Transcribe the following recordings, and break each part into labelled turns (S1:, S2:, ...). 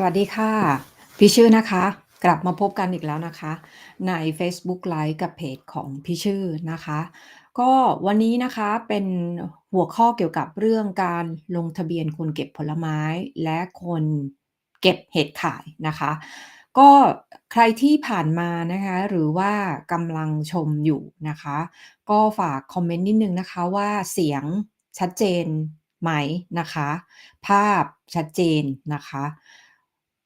S1: สวัสดีค่ะ พี่ชื่อนะคะ กลับมาพบกันอีกแล้วนะคะ ในเฟซบุ๊กไลฟ์กับเพจของพี่ชื่อนะคะ ก็วันนี้นะคะเป็นหัวข้อเกี่ยวกับเรื่องการลงทะเบียนคนเก็บผลไม้และคนเก็บเห็ดขายนะคะ ก็ใครที่ผ่านมานะคะหรือว่ากำลังชมอยู่นะคะ ก็ฝากคอมเมนต์นิดนึงนะคะว่าเสียงชัดเจนไหมนะคะ ภาพชัดเจนนะคะ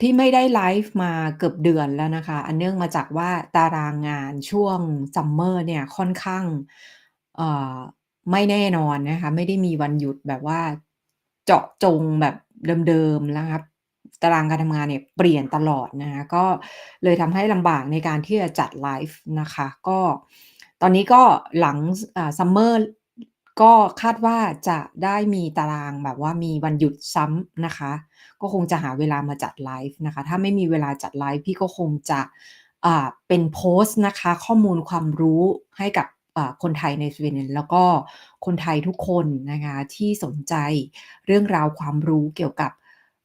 S1: พี่ไม่ได้ไลฟ์มาเกือบเดือนแล้วนะคะ อันเนื่องมาจากว่าตารางงานช่วงซัมเมอร์เนี่ยค่อนข้างไม่แน่นอนนะคะ ไม่ได้มีวันหยุดแบบว่าเจาะจงแบบเดิมๆนะครับตารางการทำงานเนี่ยเปลี่ยนตลอดนะคะก็เลยทำให้ลำบากในการที่จะจัดไลฟ์นะคะ ก็ตอนนี้ก็หลังซัมเมอร์ก็คาดว่าจะได้มีตารางแบบว่ามีวันหยุดซ้ำนะคะ ก็คงจะหาเวลามาจัดไลฟ์นะคะ ถ้าไม่มีเวลาจัดไลฟ์พี่ก็คงจะอ่าเป็นโพสต์นะคะ ข้อมูลความรู้ให้กับคนไทยในสวีเดนแล้วก็คนไทยทุกคนนะคะที่สนใจเรื่องราวความรู้เกี่ยวกับ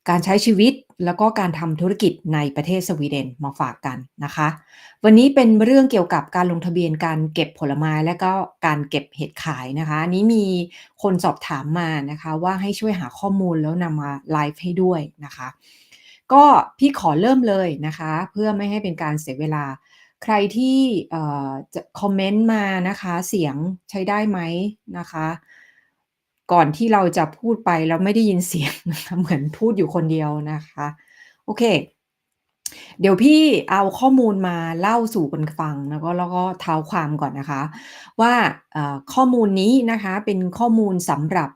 S1: การใช้ชีวิตแล้วก็การทำธุรกิจในประเทศสวีเดนมาฝากกันนะคะ วันนี้เป็นเรื่องเกี่ยวกับการลงทะเบียนการเก็บผลไม้และก็การเก็บเห็ดขายนะคะนนี้มีคนสอบถามมานะคะว่าให้ช่วยหาข้อมูลแล้วนำมาไลฟ์ให้ด้วยนะคะ ก็พี่ขอเริ่มเลยนะคะ เพื่อไม่ให้เป็นการเสียเวลาใครที่จะคอมเมนต์มานะคะ เสียงใช้ได้ไหมนะคะ ก่อนที่เราจะพูดไปแล้วไม่ได้ยินเสียงนะคะเหมือนพูดอยู่คนเดียวนะคะ โอเค เดี๋ยวพี่เอาข้อมูลมาเล่าสู่กันฟังแล้วก็แล้วก็เท้าความก่อนนะคะ ว่าข้อมูลนี้นะคะเป็นข้อมูลสำหรับ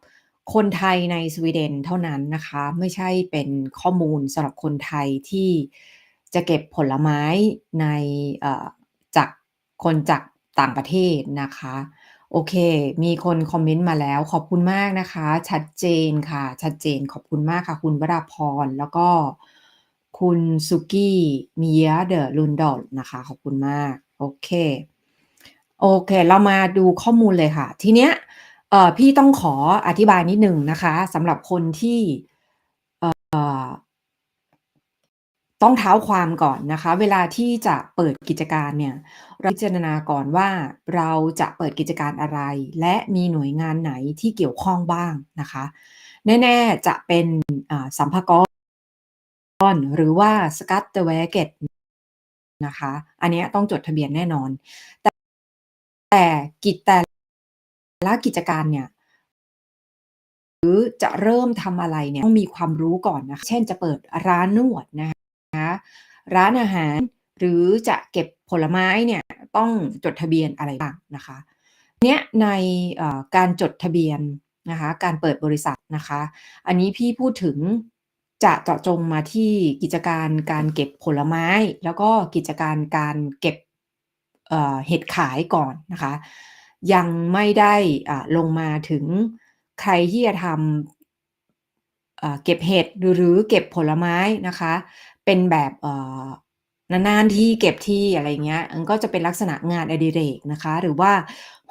S1: คนไทยในสวีเดนเท่านั้นนะคะ ไม่ใช่เป็นข้อมูลสำหรับคนไทยที่จะเก็บผลไม้ในจากคนจากต่างประเทศนะคะ โอเค มีคนคอมเมนต์มาแล้ว ขอบคุณมากนะคะ ชัดเจนค่ะ ชัดเจนขอบคุณมากค่ะ คุณวราพร แล้วก็คุณสุกี้มิเยเดอรุนดอลนะคะ ขอบคุณมาก โอเค โอเค เรามาดูข้อมูลเลยค่ะ ทีเนี้ยเอ่อพี่ต้องขออธิบายนิดหนึ่งนะคะสำหรับคนที่เอ่อ ต้องเท้าความก่อนนะคะ เวลาที่จะเปิดกิจการเนี่ยเราพิจารณาก่อนว่าเราจะเปิดกิจการอะไร และมีหน่วยงานไหนที่เกี่ยวข้องบ้างนะคะ แน่ ๆ จะเป็นอ่าสัมภากรหรือว่า Skatteverket นะคะ อันนี้ต้องจดทะเบียนแน่นอน แต่แต่กิจแต่ละกิจการเนี่ยหรือจะเริ่มทำอะไรเนี่ยต้องมีความรู้ก่อนนะคะเช่นจะเปิดร้านนวดนะคะ ร้านอาหาร หรือจะเก็บผลไม้เนี่ยต้องจดทะเบียนอะไรบ้างนะคะเนี้ยในการจดทะเบียนนะคะการเปิดบริษัทนะคะ อันนี้พี่พูดถึงจะเจาะจงมาที่กิจการการเก็บผลไม้ แล้วก็กิจการการเก็บเห็ดขายก่อนนะคะ ยังไม่ได้ลงมาถึงใครที่จะทำ เก็บเห็ดหรือเก็บผลไม้นะคะ เป็นแบบนานๆที่เก็บที่อะไรเงี้ยมันก็จะเป็นลักษณะงานอดิเรกนะคะ หรือว่า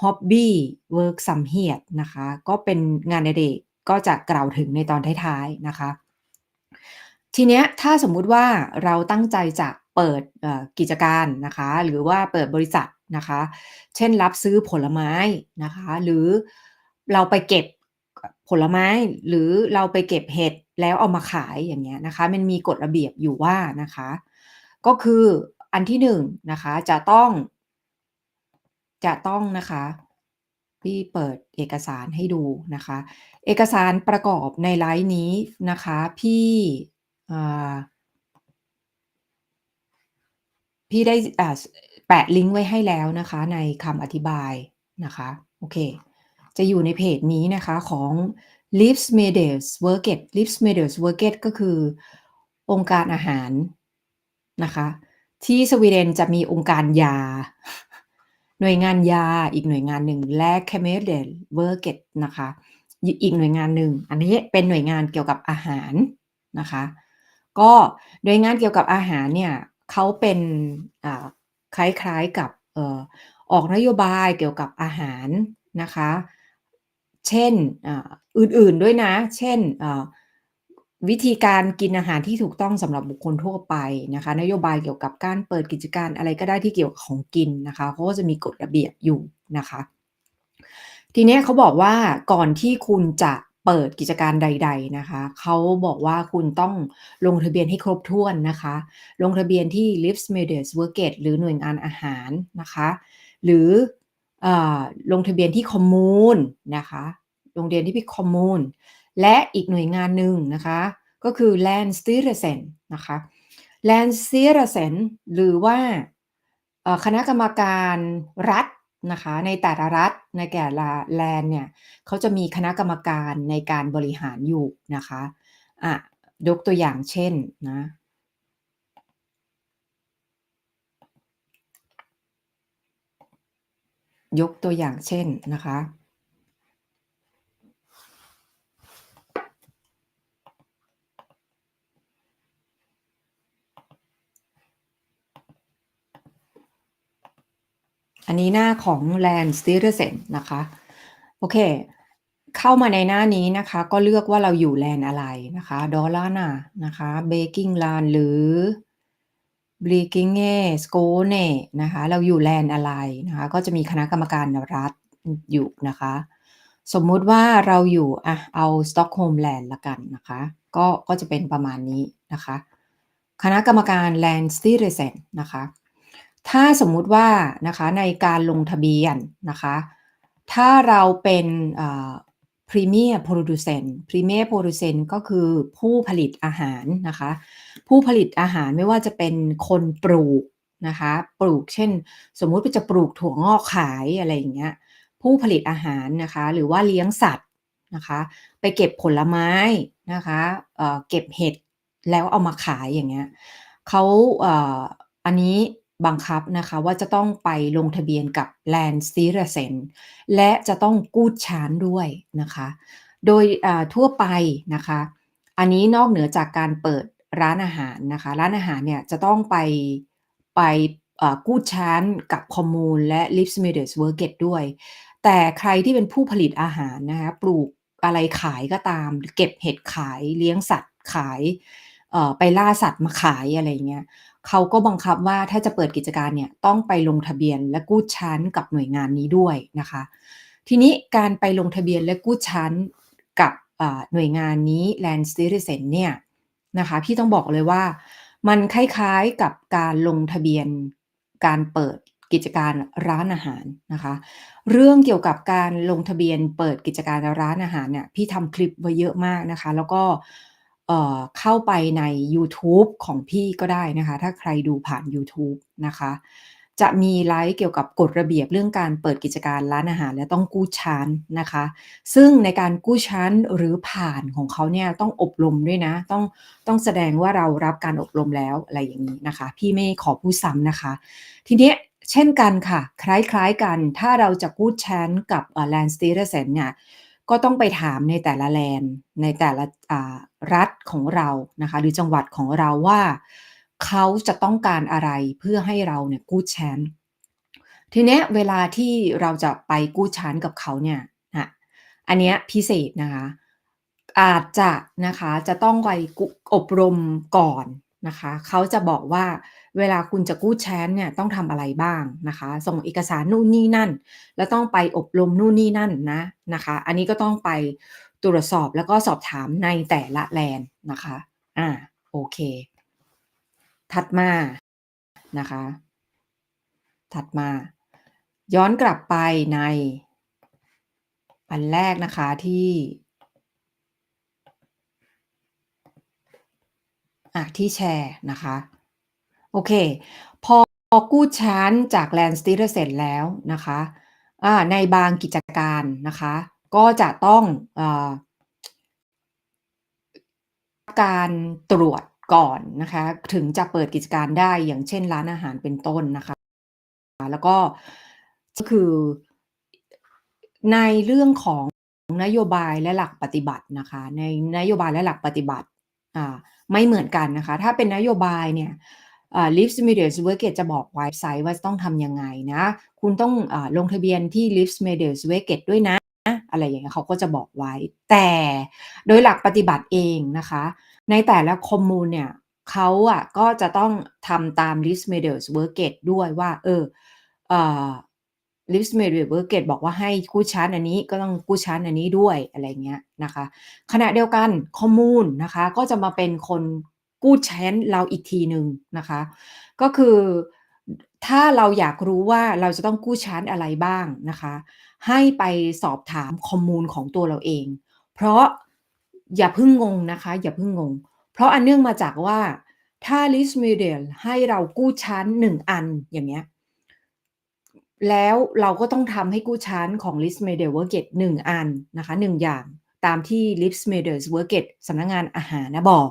S1: Hobby Verksamhet นะคะ ก็เป็นงานอดิเรกก็จะกล่าวถึงในตอนท้ายๆนะคะ ทีเนี้ยถ้าสมมุติว่าเราตั้งใจจะเปิดกิจการนะคะ หรือว่าเปิดบริษัทนะคะ เช่นรับซื้อผลไม้นะคะ หรือเราไปเก็บ ผลไม้หรือเราไปเก็บเห็ดแล้วเอามาขายอย่างเงี้ยนะคะ มันมีกฎระเบียบอยู่ว่านะคะ ก็คืออันที่1นะคะจะต้อง จะต้องนะคะพี่เปิดเอกสารให้ดูนะคะ เอกสารประกอบในไลฟ์นี้นะคะ พี่พี่ได้แปะลิงก์ไว้ให้แล้วนะคะ ในคำอธิบายนะคะ โอเค จะอยู่ในเพจนี้นะคะของ Livsmedelsverket Livsmedelsverket ก็คือองค์การอาหารนะคะ ที่สวีเดนจะมีองค์การยา หน่วยงานยาอีกหน่วยงานหนึ่ง Läkemedelsverket นะคะอีกหน่วยงานหนึ่งอันนี้เป็นหน่วยงานเกี่ยวกับอาหารนะคะ ก็หน่วยงานเกี่ยวกับอาหารเนี่ยเขาเป็นคล้ายๆกับออกนโยบายเกี่ยวกับอาหารนะคะ เช่นอื่นๆด้วยนะ เช่นวิธีการกินอาหารที่ถูกต้องสำหรับบุคคลทั่วไปนะคะ นโยบายเกี่ยวกับการเปิดกิจการอะไรก็ได้ที่เกี่ยวกับของกินนะคะเขาก็จะมีกฎระเบียบอยู่นะคะ ทีนี้เขาบอกว่าก่อนที่คุณจะเปิดกิจการใด ๆนะคะ เขาบอกว่าคุณต้องลงทะเบียนให้ครบถ้วนนะคะ ลงทะเบียนที่ Livsmedels Verket หรือหน่วยงานอาหารนะคะ หรืออลงทะเบียนที่คอมมูนนะคะ ลงเบียนที่พิคอมมูนและอีกหน่วยงานหนึ่งนะคะ ก็คือ Länsstyrelsen นะคะ Länsstyrelsen หรือว่าคณะกรรมการรัฐนะคะในแต่ละรัฐในแต่ละแลนเนี่ยเขาจะมีคณะกรรมการในการบริหารอยู่นะคะอะยกตัวอย่างเช่นนะยกตัวอย่างเช่นนะคะ อันนี้หน้าของ Land s t e r e s e n นะคะ โอเค เข้ามาในหน้านี้นะคะ ก็เลือกว่าเราอยู่แลนอะไรนะคะดอลลาร์น่ะนะคะเบกกิ้งลานหรือบริกิงเงสโกเนนะคะ เราอยู่แลนอะไรนะคะ ก็จะมีคณะกรรมการรัฐอยู่นะคะ สมมุติว่าเราอยู่อะเอาสต็อกโฮล์มแลนด์ละกันนะคะ ก็ก็จะเป็นประมาณนี้นะคะ คณะกรรมการ Land s t y r e s e n นะคะ ถ้าสมมุติว่านะคะในการลงทะเบียนนะคะ ถ้าเราเป็นพรีเมียร์โปรดูเซนพรีเมียร์โปรดูเซนก็คือผู้ผลิตอาหารนะคะ ผู้ผลิตอาหารไม่ว่าจะเป็นคนปลูกนะคะ ปลูกเช่น สมมุติว่าจะปลูกถั่วงอกขายอะไรอย่างเงี้ยผู้ผลิตอาหารนะคะ หรือว่าเลี้ยงสัตว์นะคะ ไปเก็บผลไม้นะคะเเก็บเห็ดแล้วเอามาขายอย่างเงี้ยเขาอันนี้ บังคับนะคะว่าจะต้องไปลงทะเบียนกับ Land s t y r e s e n และจะต้องกู้ชานด้วยนะคะ โดยทั่วไปนะคะ อันนี้นอกเหนือจากการเปิดร้านอาหารนะคะ ร้านอาหารเนี่ยจะต้องไปไปกู้ชานกับคอมมูนและ l i v s m e d e s w o r k e t ด้วย แต่ใครที่เป็นผู้ผลิตอาหารนะคะปลูกอะไรขายก็ตาม เก็บเห็ดขายเลี้ยงสัตว์ขายไปล่าสัตว์มาขายอะไรเงี้ย เขาก็บังคับว่าถ้าจะเปิดกิจการเนี่ยต้องไปลงทะเบียนและกู้ชั้นกับหน่วยงานนี้ด้วยนะคะ ทีนี้การไปลงทะเบียนและกู้ชั้นกับหน่วยงานนี้ Land c i t i z e n เนี่ยนะคะพี่ต้องบอกเลยว่ามันคล้ายๆกับการลงทะเบียนการเปิดกิจการร้านอาหารนะคะ เรื่องเกี่ยวกับการลงทะเบียนเปิดกิจการร้านอาหารเนี่ยพี่ทำคลิปไว้เยอะมากนะคะ แล้วก็ เข้าไปในยูทูบของพี่ก็ได้นะคะ ถ้าใครดูผ่านยูทูบนะคะ จะมีไลฟ์เกี่ยวกับกฎระเบียบเรื่องการเปิดกิจการร้านอาหารและต้องกู้ชั้นนะคะ ซึ่งในการกู้ชั้นหรือผ่านของเขาเนี่ยต้องอบรมด้วยนะ ต้องต้องแสดงว่าเรารับการอบรมแล้วอะไรอย่างนี้นะคะ พี่ไม่ขอพูดซ้ำนะคะ ทีนี้เช่นกันค่ะ คล้ายๆกัน ถ้าเราจะกู้ชั้นกับแลนด์สตีเรเซนเนี่ยก็ต้องไปถามในแต่ละแลนในแต่ละ รัฐของเรานะคะหรือจังหวัดของเราว่าเขาจะต้องการอะไรเพื่อให้เราเนี่ยกู้แชนทีเนี้ยเวลาที่เราจะไปกู้ชันกับเขาเนี่ยนะอันเนี้ยพิเศษนะคะ อาจจะนะคะจะต้องไปอบรมก่อนนะคะ เขาจะบอกว่าเวลาคุณจะกู้แชนเนี่ยต้องทำอะไรบ้างนะคะ ส่งเอกสารนู่นนี่นั่น แล้วต้องไปอบรมนู่นนี่นั่นนะนะคะ อันนี้ก็ต้องไป ตรวจสอบแล้วก็สอบถามในแต่ละแลนนะคะ อ่า โอเค ถัดมานะคะ ถัดมา ย้อนกลับไปใน อันแรกนะคะที่อะที่แชร์นะคะ โอเค พอกู้ชั้นจาก Land s t e e r เสร็จแล้วนะคะในบางกิจการนะคะ ก็จะต้องอการตรวจก่อนนะคะ ถึงจะเปิดกิจการได้อย่างเช่นร้านอาหารเป็นต้นนะคะ แล้วก็ก็คือในเรื่องของนโยบายและหลักปฏิบัตินะคะ ในนโยบายและหลักปฏิบัติไม่เหมือนกันนะคะ ถ้าเป็นนโยบายเนี่ยลิฟส์มีเดียสเวิร์กจะบอกไว้ไซต์ว่าต้องทำยังไงนะ คุณต้องอลงทะเบียนที่ลิฟส์มีเดียสเวิร์กด้วยนะ อะไรอย่างเงี้ยเขาก็จะบอกไว้ แต่โดยหลักปฏิบัติเองนะคะ ในแต่ละคอมมูนเนี่ยเขาอะก็จะต้องทำตาม list m e d e r s w o r k g a t e ด้วยว่าเออเอ่อ list m e d e r s w o r k g a t e บอกว่าให้กู้ชั้นอันนี้ก็ต้องกู้ชั้นอันนี้ด้วยอะไรเงี้ยนะคะ ขณะเดียวกันคอมมูนนะคะก็จะมาเป็นคนกู้ชั้นเราอีกทีหนึ่งนะคะ ก็คือถ้าเราอยากรู้ว่าเราจะต้องกู้ชั้นอะไรบ้างนะคะ ให้ไปสอบถามคอมมูนของตัวเราเอง เพราะอย่าเพิ่งงงนะคะ อย่าเพิ่งงง เพราะอันเนื่องมาจากว่าถ้า list model ให้เรากู้ชั้น 1 อันอย่างเงี้ยแล้วเราก็ต้องทำให้กู้ชั้นของ list model worket 1 อันนะคะ1อย่างตามที่ list model worket สำนักงงานอาหารนะบอก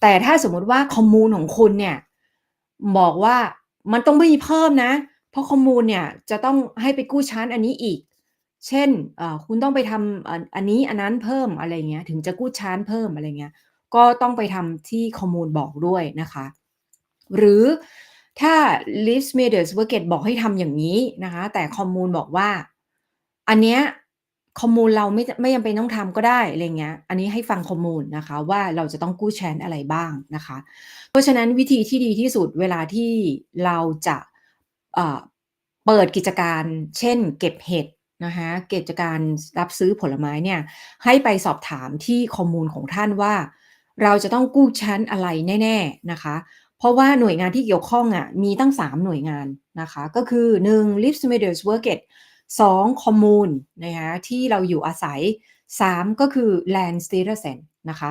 S1: แต่ถ้าสมมติว่าคอมมูนของคุณเนี่ยบอกว่ามันต้องไม่มีเพิ่มนะ เพราะคอมมูนเนี่ยจะต้องให้ไปกู้ชั้นอันนี้อีก เช่นคุณต้องไปทำอันนี้อันนั้นเพิ่มอะไรเงี้ยถึงจะกู้ชั้นเพิ่มอะไรเงี้ยก็ต้องไปทำที่คอมมูนบอกด้วยนะคะ หรือถ้า list m a d e r s w o r k e t บอกให้ทำอย่างนี้นะคะ แต่คอมมูนบอกว่า อันเนี้ยคอมมูนเราไม่ไม่จำเป็นต้องทำก็ได้อะไรเงี้ย อันนี้ให้ฟังคอมมูนนะคะว่าเราจะต้องกู้แชนอะไรบ้างนะคะ เพราะฉะนั้นวิธีที่ดีที่สุดเวลาที่เราจะเปิดกิจการ เช่น เก็บเห็ด นะคะเกิจการรับซื้อผลไม้เนี่ยให้ไปสอบถามที่คอมมูนของท่านว่า เราจะต้องกู้ชั้นอะไรแน่ๆนะคะ เพราะว่าหน่วยงานที่เกี่ยวข้องอะมีตั้ง 3 หน่วยงานนะคะ ก็คือ 1. Lips m e d e r s w o r k e t 2. คอมมูนนะคะที่เราอยู่อาศัย 3. ก็คือ Land s t e r s e n นะคะ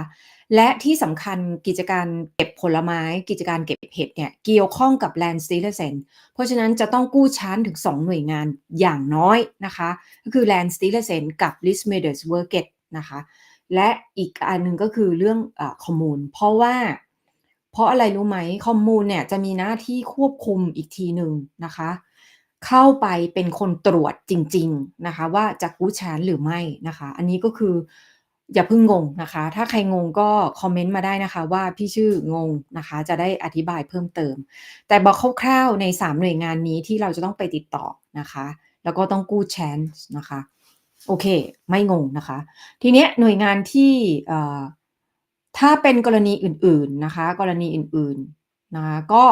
S1: และที่สำคัญกิจการเก็บผลไม้ กิจการเก็บเห็ดเนี่ยเกี่ยวข้องกับ Land s t e l e r s e n เพราะฉะนั้นจะต้องกู้ชั้นถึง 2 หน่วยงานอย่างน้อยนะคะ ก็คือ Land s t e l e r s e n กับ l i s t m a d e r s w o r k e t นะคะและอีกอันหนึ่งก็คือเรื่องคอมมูนเพราะว่า เพราะอะไรรู้ไหมคอมมูนเนี่ยจะมีหน้าที่ควบคุมอีกทีหนึ่งนะคะเข้าไปเป็นคนตรวจจริง ๆ นะคะ ว่าจะกู้ชั้นหรือไม่นะคะ อันนี้ก็คือ อย่าเพิ่งงงนะคะ ถ้าใครงงก็คอมเมนต์มาได้นะคะ ว่าพี่ชื่องงนะคะ จะได้อธิบายเพิ่มเติม แต่บอกคร่าวๆใน 3 หน่วยงานนี้ที่เราจะต้องไปติดต่อนะคะ แล้วก็ต้องกู้แชนส์นะคะ โอเค ไม่งงนะคะ ทีเนี้ยหน่วยงานที่ถ้าเป็นกรณีอื่นๆนะคะ กรณีอื่นๆนะคะก็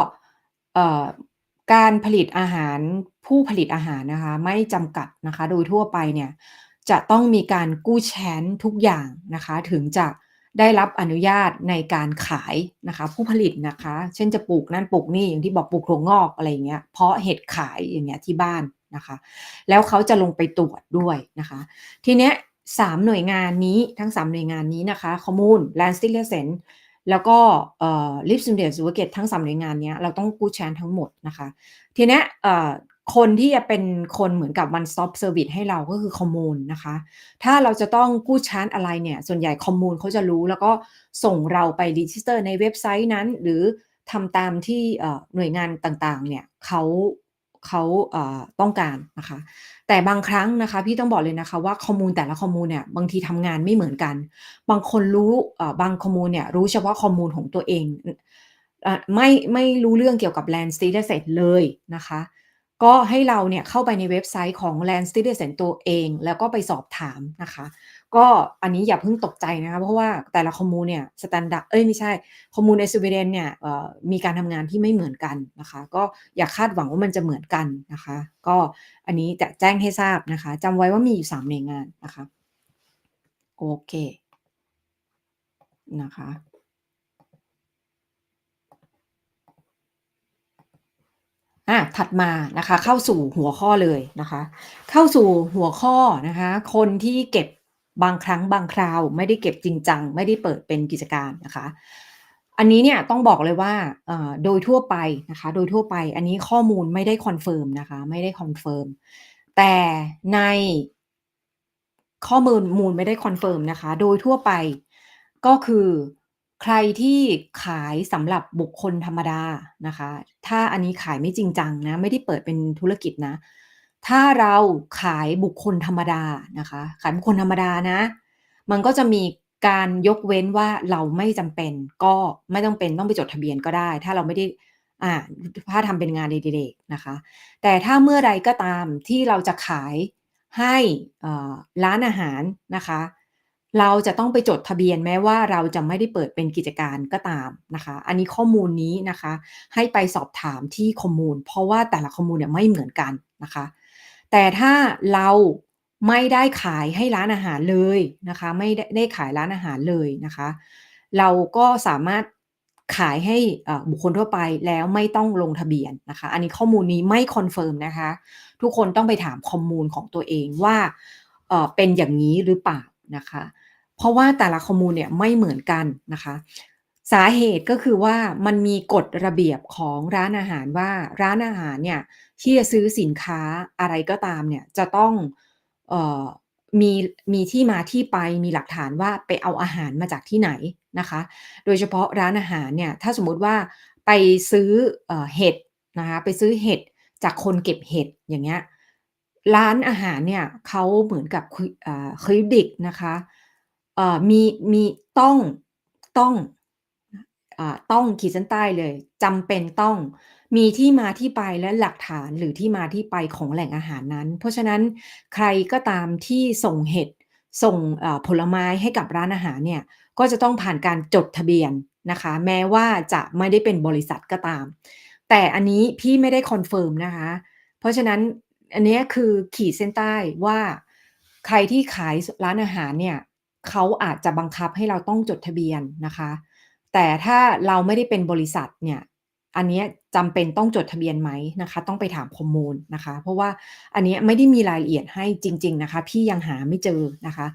S1: การผลิตอาหารผู้ผลิตอาหารนะคะ ไม่จำกัดนะคะ โดยทั่วไปเนี่ย จะต้องมีการกู้แชนทุกอย่างนะคะ ถึงจะได้รับอนุญาตในการขายนะคะ ผู้ผลิตนะคะ เช่นจะปลูกนั่นปลูกนี่อย่างที่บอกปลูกถั่วงอกอะไรเงี้ยเพราะเห็ดขายอย่างเงี้ยที่บ้านนะคะ แล้วเขาจะลงไปตรวจด้วยนะคะ ทีเนี้ยสามหน่วยงานนี้ทั้งสามหน่วยงานนี้นะคะข้อมูล Land s t i l e r s e n แล้วก็เอ่อ l i p s u n d e r s w o r k e t ทั้งสามหน่วยงานนี้เราต้องกู้แชนทั้งหมดนะคะ ทีเนี้ย คนที่จะเป็นคนเหมือนกับ one stop service ให้เราก็คือคอมมูนนะคะ ถ้าเราจะต้องกู้ชาร์จอะไรเนี่ย ส่วนใหญ่คอมมูนเขาจะรู้แล้วก็ส่งเราไปรีจิสเตอร์ในเว็บไซต์นั้น หรือทำตามที่หน่วยงานต่างๆ เนี่ยเขาเขาต้องการนะคะ แต่บางครั้งนะคะ พี่ต้องบอกเลยนะคะว่าข้อมูลแต่ละข้อมูลเนี่ยบางทีทำงานไม่เหมือนกัน บางคนรู้บางข้อมูลเนี่ยรู้เฉพาะข้อมูลของตัวเองไม่ไม่รู้เรื่องเกี่ยวกับ Land s t a t u s เลยนะคะ ก็ให้เราเนี่ยเข้าไปในเว็บไซต์ของ Land s t u d i o ตัวเอง แล้วก็ไปสอบถามนะคะ ก็อันนี้อย่าเพิ่งตกใจนะคะ เพราะว่าแต่ละคอมมูนเนี่ยสแตนดาร์ดเอ้ยไม่ใช่ คอมมูนในสวีเดนเนี่ยมีการทำงานที่ไม่เหมือนกันนะคะ ก็อย่าคาดหวังว่ามันจะเหมือนกันนะคะ ก็อันนี้จะแจ้งให้ทราบนะคะจำไว้ว่ามีอยู่3หน่วยงานนะคะ โอเคนะคะ อะถัดมานะคะเข้าสู่หัวข้อเลยนะคะ เข้าสู่หัวข้อนะคะ คนที่เก็บบางครั้งบางคราวไม่ได้เก็บจริงจัง ไม่ได้เปิดเป็นกิจการนะคะ อันนี้เนี่ยต้องบอกเลยว่าโดยทั่วไปนะคะ โดยทั่วไปอันนี้ข้อมูลไม่ได้คอนเฟิร์มนะคะ ไม่ได้คอนเฟิร์มแต่ในข้อมูลมูลไม่ได้คอนเฟิร์มนะคะ โดยทั่วไปก็คือ ใครที่ขายสำหรับบุคคลธรรมดานะคะ ถ้าอันนี้ขายไม่จริงจังนะ ไม่ได้เปิดเป็นธุรกิจนะ ถ้าเราขายบุคคลธรรมดานะคะ ขายบุคคลธรรมดานะ มันก็จะมีการยกเว้นว่าเราไม่จำเป็นก็ไม่ต้องเป็นต้องไปจดทะเบียนก็ได้ ถ้าเราไม่ได้อ่าถ้าทำเป็นงานเด็กๆนะคะ แต่ถ้าเมื่อใดก็ตามที่เราจะขายให้ร้านอาหารนะคะ เราจะต้องไปจดทะเบียนแม้ว่าเราจะไม่ได้เปิดเป็นกิจการก็ตามนะคะ อันนี้ข้อมูลนี้นะคะ ให้ไปสอบถามที่คอมมูนเพราะว่าแต่ละคอมมูนเนี่ยไม่เหมือนกันนะคะ แต่ถ้าเราไม่ได้ขายให้ร้านอาหารเลยนะคะ ไม่ได้ได้ขายร้านอาหารเลยนะคะ เราก็สามารถขายให้บุคคลทั่วไปแล้วไม่ต้องลงทะเบียนนะคะ อันนี้ข้อมูลนี้ไม่คอนเฟิร์มนะคะ ทุกคนต้องไปถามคอมมูนของตัวเองว่าเป็นอย่างงี้หรือเปล่านะคะ เพราะว่าแต่ละคอมมูนเนี่ยไม่เหมือนกันนะคะ สาเหตุก็คือว่ามันมีกฎระเบียบของร้านอาหารว่าร้านอาหารเนี่ยที่จะซื้อสินค้าอะไรก็ตามเนี่ยจะต้องเอ่อมีมีที่มาที่ไปมีหลักฐานว่าไปเอาอาหารมาจากที่ไหนนะคะ โดยเฉพาะร้านอาหารเนี่ยถ้าสมมุติว่าไปซื้อเออเห็ดนะคะไปซื้อเห็ดจากคนเก็บเห็ดอย่างเงี้ยร้านอาหารเนี่ยเขาเหมือนกับคุยอ่า Juridic นะคะ มีมีต้องต้องอต้องขีดเส้นใต้เลยจำเป็นต้องมีที่มาที่ไปและหลักฐานหรือที่มาที่ไปของแหล่งอาหารนั้น เพราะฉะนั้นใครก็ตามที่ส่งเห็ดส่งผลไม้ให้กับร้านอาหารเนี่ยก็จะต้องผ่านการจดทะเบียนนะคะ แม้ว่าจะไม่ได้เป็นบริษัทก็ตาม แต่อันนี้พี่ไม่ได้คอนเฟิร์มนะคะ เพราะฉะนั้นอันนี้คือขีดเส้นใต้ว่าใครที่ขายร้านอาหารเนี่ย เขาอาจจะบังคับให้เราต้องจดทะเบียนนะคะ แต่ถ้าเราไม่ได้เป็นบริษัทเนี่ย อันนี้จำเป็นต้องจดทะเบียนไหมนะคะ ต้องไปถามคอมมูนนะคะ เพราะว่าอันนี้ไม่ได้มีรายละเอียดให้จริง ๆนะคะ พี่ยังหาไม่เจอนะคะ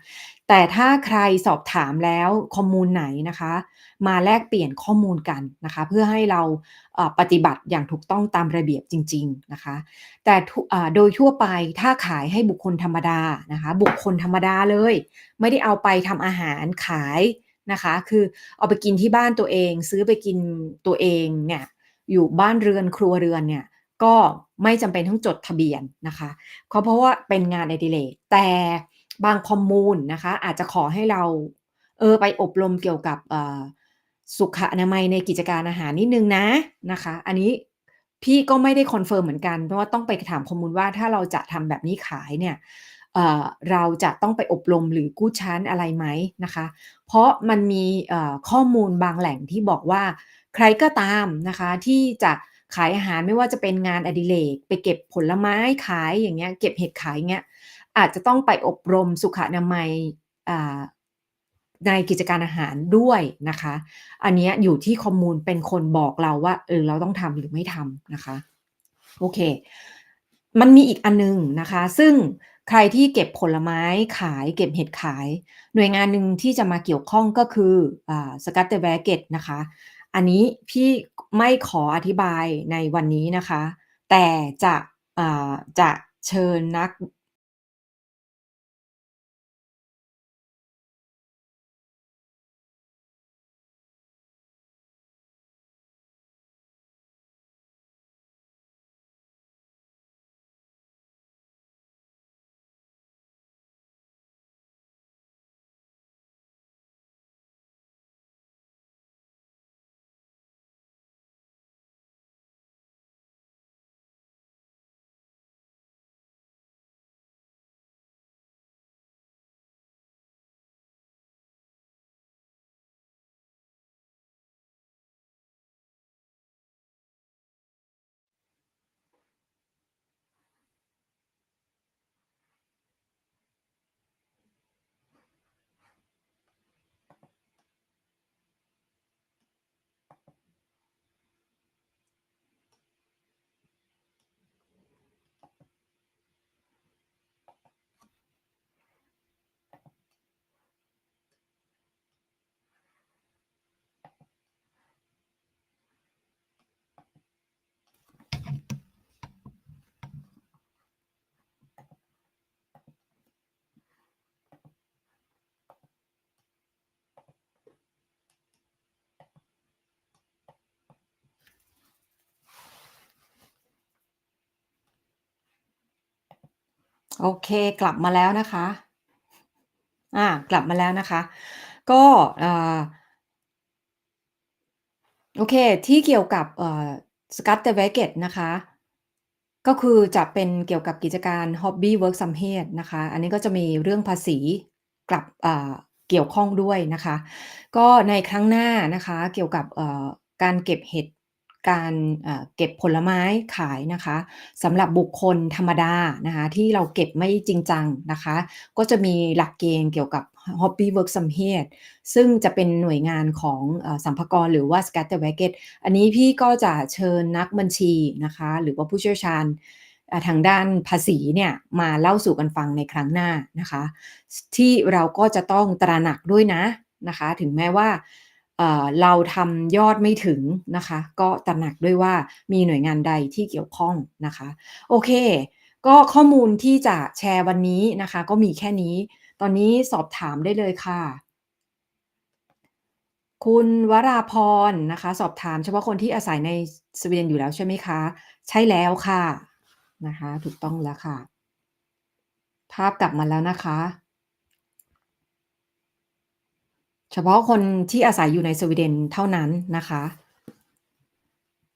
S1: แต่ถ้าใครสอบถามแล้วคอมมูนไหนนะคะ มาแลกเปลี่ยนข้อมูลกันนะคะ เพื่อให้เราปฏิบัติอย่างถูกต้องตามระเบียบจริง ๆนะคะ แต่โดยทั่วไปถ้าขายให้บุคคลธรรมดานะคะ บุคคลธรรมดาเลย ไม่ได้เอาไปทำอาหารขายนะคะ คือเอาไปกินที่บ้านตัวเอง ซื้อไปกินตัวเองเนี่ย อยู่บ้านเรือนครัวเรือนเนี่ยก็ไม่จำเป็นต้องจดทะเบียนนะคะก็เพราะว่าเป็นงานอดิเรกแต่บางคอมมูนนะคะอาจจะขอให้เราเออไปอบรมเกี่ยวกับสุขอนามัยในกิจการอาหารนิดนึงนะนะคะ อันนี้พี่ก็ไม่ได้คอนเฟิร์มเหมือนกัน เพราะว่าต้องไปถามคอมมูนว่าถ้าเราจะทำแบบนี้ขายเนี่ยเเราจะต้องไปอบรมหรือกู้ชั้นอะไรไหมนะคะ เพราะมันมีข้อมูลบางแหล่งที่บอกว่า ใครก็ตามนะคะที่จะขายอาหารไม่ว่าจะเป็นงานอดิเรกไปเก็บผลไม้ขายอย่างเงี้ยเก็บเห็ดขายเงี้ยอาจจะต้องไปอบรมสุขอนามัยในกิจการอาหารด้วยนะคะ อันนี้อยู่ที่คอมมูนเป็นคนบอกเราว่าเออเราต้องทำหรือไม่ทำนะคะโอเค มันมีอีกอันหนึ่งนะคะ ซึ่งใครที่เก็บผลไม้ขายเก็บเห็ดขาย หน่วยงานหนึ่งที่จะมาเกี่ยวข้องก็คืออ่า Skatteverket นะคะ อันนี้พี่ไม่ขออธิบายในวันนี้นะคะ แต่จะอ่าจะเชิญนัก โอเคกลับมาแล้วนะคะอากลับมาแล้วนะคะ ก็โอเคที่เกี่ยวกับเอ่อ Skatteverket นะคะ ก็คือจะเป็นเกี่ยวกับกิจการ Hobby Work Samhed นะคะ อันนี้ก็จะมีเรื่องภาษีกลับเกี่ยวข้องด้วยนะคะ ก็ในครั้งหน้านะคะเกี่ยวกับการเก็บเห็ด การเก็บผลไม้ขายนะคะสำหรับบุคคลธรรมดานะคะที่เราเก็บไม่จริงจังนะคะ ก็จะมีหลักเกณฑ์เกี่ยวกับ Hobby Work Samhed ซึ่งจะเป็นหน่วยงานของสรรพากรหรือว่า Skatteverket อันนี้พี่ก็จะเชิญนักบัญชีนะคะ หรือว่าผู้เชี่ยวชาญทางด้านภาษีเนี่ยมาเล่าสู่กันฟังในครั้งหน้านะคะ ที่เราก็จะต้องตระหนักด้วยนะนะคะ ถึงแม้ว่า เราทำยอดไม่ถึงนะคะ ก็ตระหนักด้วยว่ามีหน่วยงานใดที่เกี่ยวข้องนะคะ โอเค ก็ข้อมูลที่จะแชร์วันนี้นะคะ ก็มีแค่นี้ ตอนนี้สอบถามได้เลยค่ะ คุณวราพรนะคะ สอบถามเฉพาะคนที่อาศัยในสวีเดนอยู่แล้วใช่ไหมคะ?ใช่แล้วค่ะนะคะ ถูกต้องแล้วค่ะ ภาพกลับมาแล้วนะคะ เฉพาะคนที่อาศัยอยู่ในสวีเดนเท่านั้นนะคะ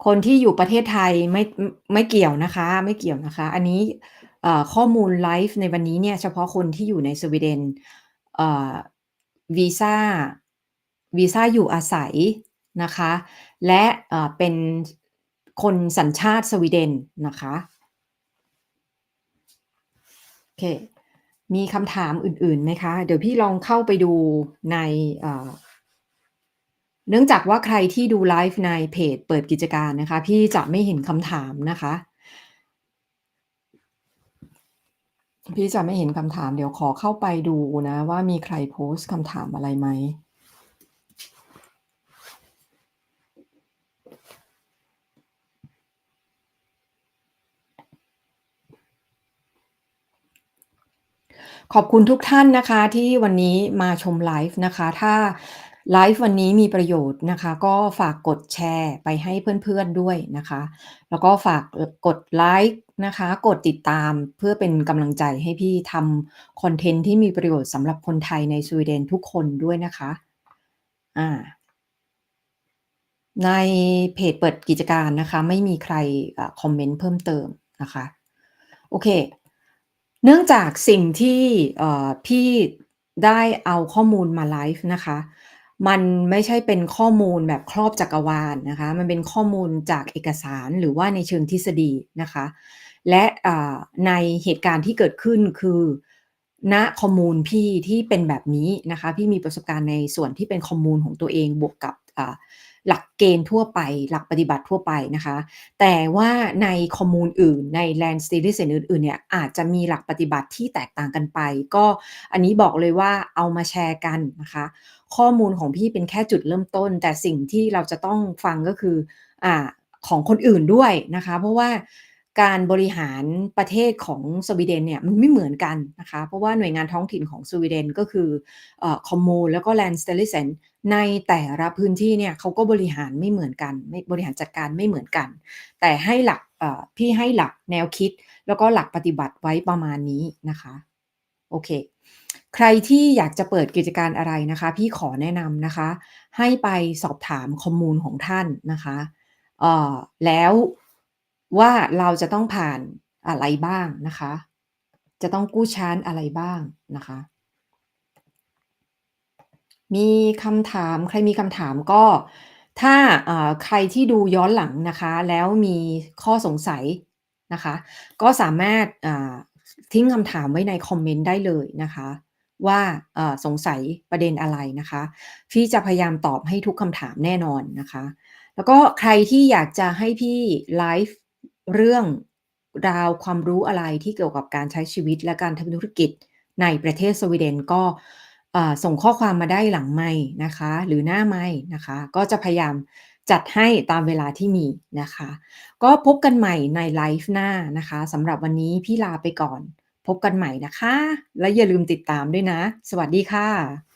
S1: คนที่อยู่ประเทศไทยไม่ไม่เกี่ยวนะคะ ไม่เกี่ยวนะคะ อันนี้ข้อมูลไลฟ์ในวันนี้เนี่ยเฉพาะคนที่อยู่ในสวีเดนวีซาวีซาอยู่อาศัยนะคะ และเอ่อเป็นคนสัญชาติสวีเดนนะคะโอเค มีคำถามอื่นๆไหมคะ?เดี๋ยวพี่ลองเข้าไปดูในเนื่องจากว่าใครที่ดูไลฟ์ในเพจเปิดกิจการนะคะ พี่จะไม่เห็นคำถามนะคะ พี่จะไม่เห็นคำถาม เดี๋ยวขอเข้าไปดูนะ ว่ามีใครโพสต์คำถามอะไรไหม? ขอบคุณทุกท่านนะคะที่วันนี้มาชมไลฟ์นะคะ ถ้าไลฟ์วันนี้มีประโยชน์นะคะ ก็ฝากกดแชร์ไปให้เพื่อนๆด้วยนะคะ แล้วก็ฝากกดไลก์นะคะ กดติดตามเพื่อเป็นกำลังใจให้พี่ทำคอนเทนต์ที่มีประโยชน์สำหรับคนไทยในสวีเดนทุกคนด้วยนะคะอาในเพจเปิดกิจการนะคะ ไม่มีใครคอมเมนต์เพิ่มเติมนะคะ โอเค เนื่องจากสิ่งที่พี่ได้เอาข้อมูลมาไลฟ์นะคะ มันไม่ใช่เป็นข้อมูลแบบครอบจักรวาลนะคะ มันเป็นข้อมูลจากเอกสารหรือว่าในเชิงทฤษฎีนะคะ และในเหตุการณ์ที่เกิดขึ้นคือณคอมมูนพี่ที่เป็นแบบนี้นะคะ พี่มีประสบการณ์ในส่วนที่เป็นคอมมูนของตัวเองบวกกับ หลักเกณฑ์ทั่วไป หลักปฏิบัติทั่วไปนะคะ แต่ว่าในคอมมูนอื่นในแลนด์สติลิสอื่นๆเนี่ยอาจจะมีหลักปฏิบัติที่แตกต่างกันไป ก็อันนี้บอกเลยว่าเอามาแชร์กันนะคะ ข้อมูลของพี่เป็นแค่จุดเริ่มต้น แต่สิ่งที่เราจะต้องฟังก็คืออ่าของคนอื่นด้วยนะคะ เพราะว่า การบริหารประเทศของสวีเดนเนี่ยมันไม่เหมือนกันนะคะ เพราะว่าหน่วยงานท้องถิ่นของสวีเดนก็คือคอมมูนแล้วก็ Land Styrelsen ในแต่ละพื้นที่เนี่ยเขาก็บริหารไม่เหมือนกันไม่บริหารจัดการไม่เหมือนกัน แต่ให้หลักพี่ให้หลักแนวคิด แล้วก็หลักปฏิบัติไว้ประมาณนี้นะคะโอเคใครที่อยากจะเปิดกิจการอะไรนะคะ พี่ขอแนะนำนะคะ ให้ไปสอบถามคอมมูนของท่านนะคะแล้ว ว่าเราจะต้องผ่านอะไรบ้างนะคะ จะต้องกู้ชานอะไรบ้างนะคะ มีคำถามใครมีคำถามก็ถ้าใครที่ดูย้อนหลังนะคะ แล้วมีข้อสงสัยนะคะ ก็สามารถทิ้งคำถามไว้ในคอมเมนต์ได้เลยนะคะ ว่าสงสัยประเด็นอะไรนะคะพี่จะพยายามตอบให้ทุกคำถามแน่นอนนะคะ แล้วก็ใครที่อยากจะให้พี่ไลฟ์ เรื่องราวความรู้อะไรที่เกี่ยวกับการใช้ชีวิตและการทำธุรกิจในประเทศสวีเดนก็ส่งข้อความมาได้หลังไมค์นะคะ หรือหน้าไมค์นะคะ ก็จะพยายามจัดให้ตามเวลาที่มีนะคะ ก็พบกันใหม่ในไลฟ์หน้านะคะสำหรับวันนี้พี่ลาไปก่อน พบกันใหม่นะคะ และอย่าลืมติดตามด้วยนะ สวัสดีค่ะ